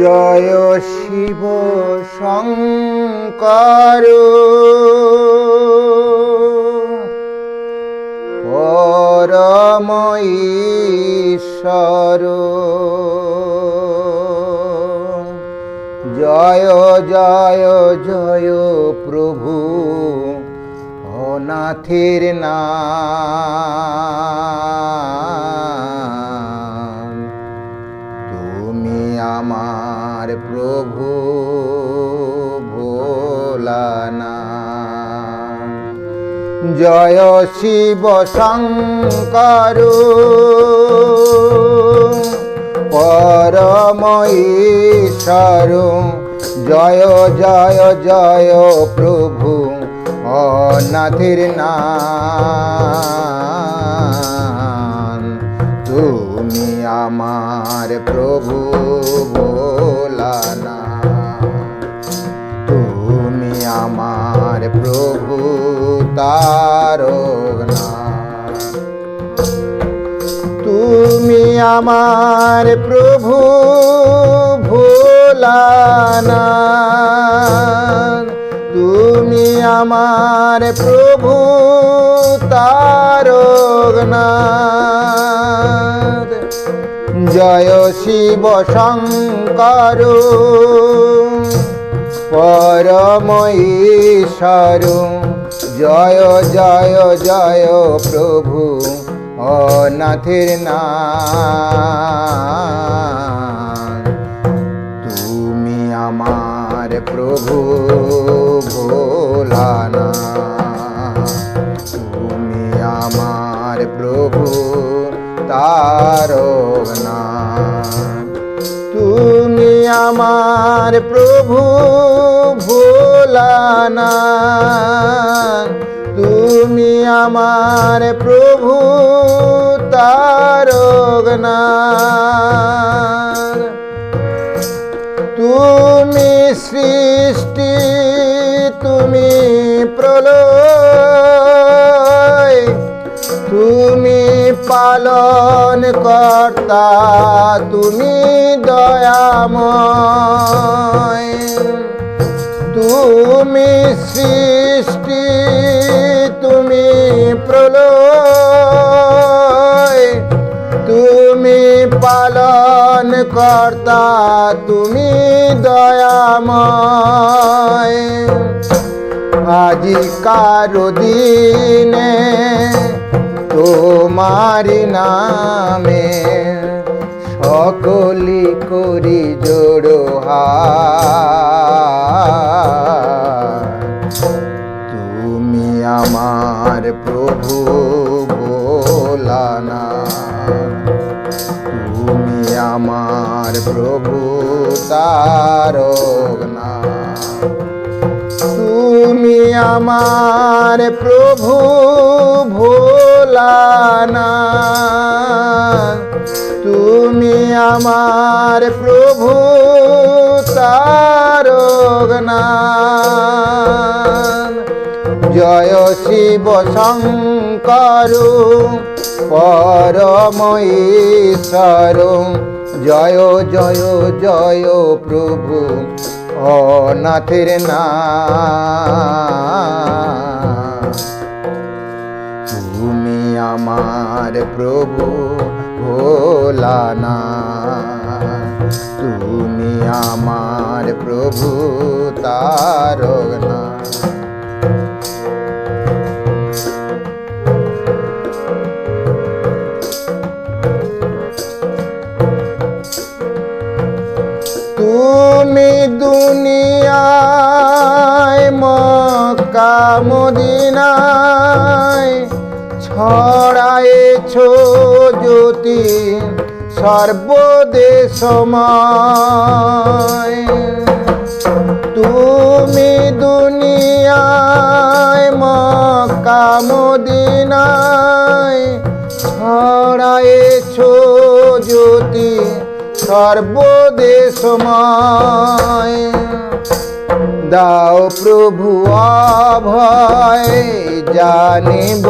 জয় শিব শঙ্কর। পরম ঈশ্বর জয় জয় জয় প্রভু অনাথের নাম। প্রভু ভোলানা জয় শিব শঙ্কর। পরম জয় জয় জয় প্রভু অনাথের নাম। তুমি আমার প্রভু। ভোলানা তুমি আমার প্রভু তারনা তুমি আমার প্রভু ভোলানা তুমি আমার প্রভু তারগনাথ জয় শিব শঙ্কর। পরম জয় জয় জয় প্রভু অনাথের নাম। তুমি আমার প্রভু ভোলানা তুমি আমার প্রভু তারগনা তুমি আমার প্রভু ভোলানা। তুমি আমার প্রভু তারগনা তুমি সৃষ্টি কর্তা তুমি দয়াময়। তুমি সৃষ্টি তুমি প্রলয়। তুমি পালন কর্তা তুমি দয়াময়। আজিকার দিনে তোমারি নামে সকলি করি জোড়ো তুমি আমার প্রভু ভোলানা। তুমি আমার প্রভু তারগনা তুমি আমার প্রভু ভোলানা। তুমি আমার প্রভু তারগনা জয় শিব শঙ্কর, পরম ঈশ্বর। জয় জয় জয় প্রভু অনাথের না। তুমি আমার প্রভু ভোলানা তুমি আমার প্রভু তারগনা জ্যোতি সর্বদেশময়। তুমি দুনিয়ায় মক্কা মদিনায় ছড়ায়েছ জ্যোতি সর্বদেশময়। দাও প্রভু অভয় জানিব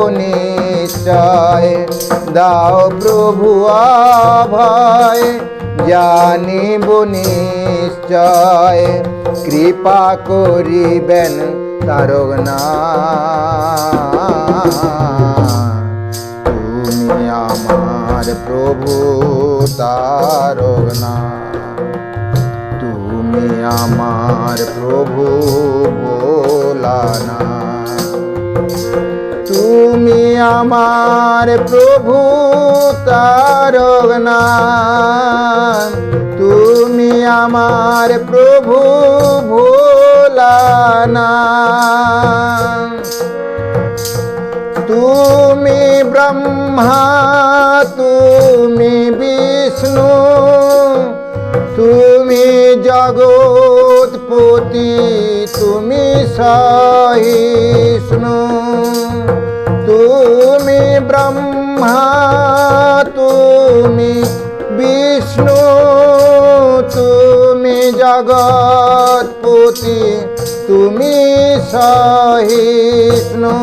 নিশ্চয় দাও প্রভু ভয় জানিব নিশ্চয়। কৃপা করিবেন তারক না। তুমি আমার প্রভু তারক না। তুমি আমার প্রভু ভোলানা তুমি আমার প্রভু তারক তুমি আমার প্রভু ভোলানা তুমি ব্রহ্মা, তুমি বিষ্ণু, তুমি জগৎপতি, তুমি সহিষ্ণু। ব্রহ্মা তুমি বিষ্ণু তুমি জগৎপতি তুমি সহিষ্ণু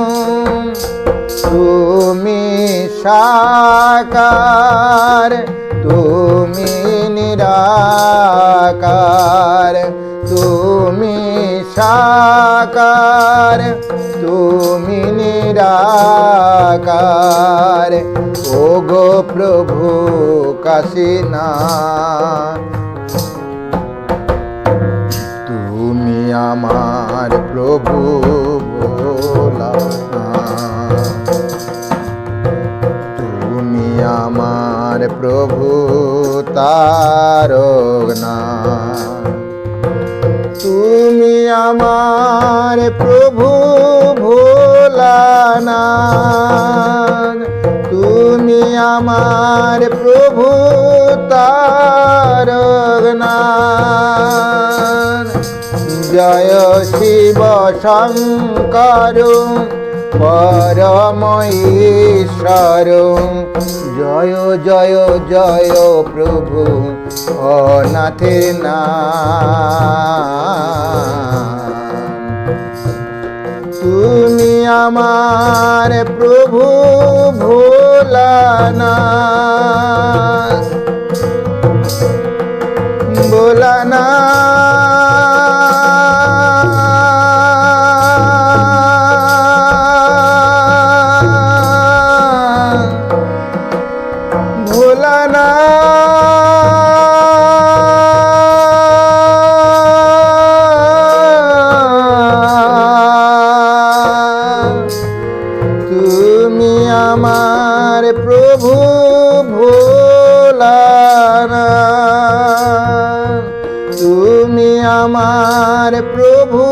তুমি সাকার তুমি নিরাকার তুমি সাকার তুমি নিরাকার ও গো প্রভু কাশীনা তুমি আমার প্রভু ভোলা তুমি আমার প্রভু তারক না। তুমি আমার প্রভু ভোলানা আমার প্রভু তারক না জয় শিব শঙ্কর পরম ঈশ্বর জয় জয় জয় প্রভু অনাথের না তুমি আমার প্রভু ভোলানা ভোলানা ভোলানা তুমি আমার প্রভু ভোলানা। তুমি আমার প্রভু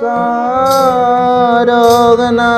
তারক না।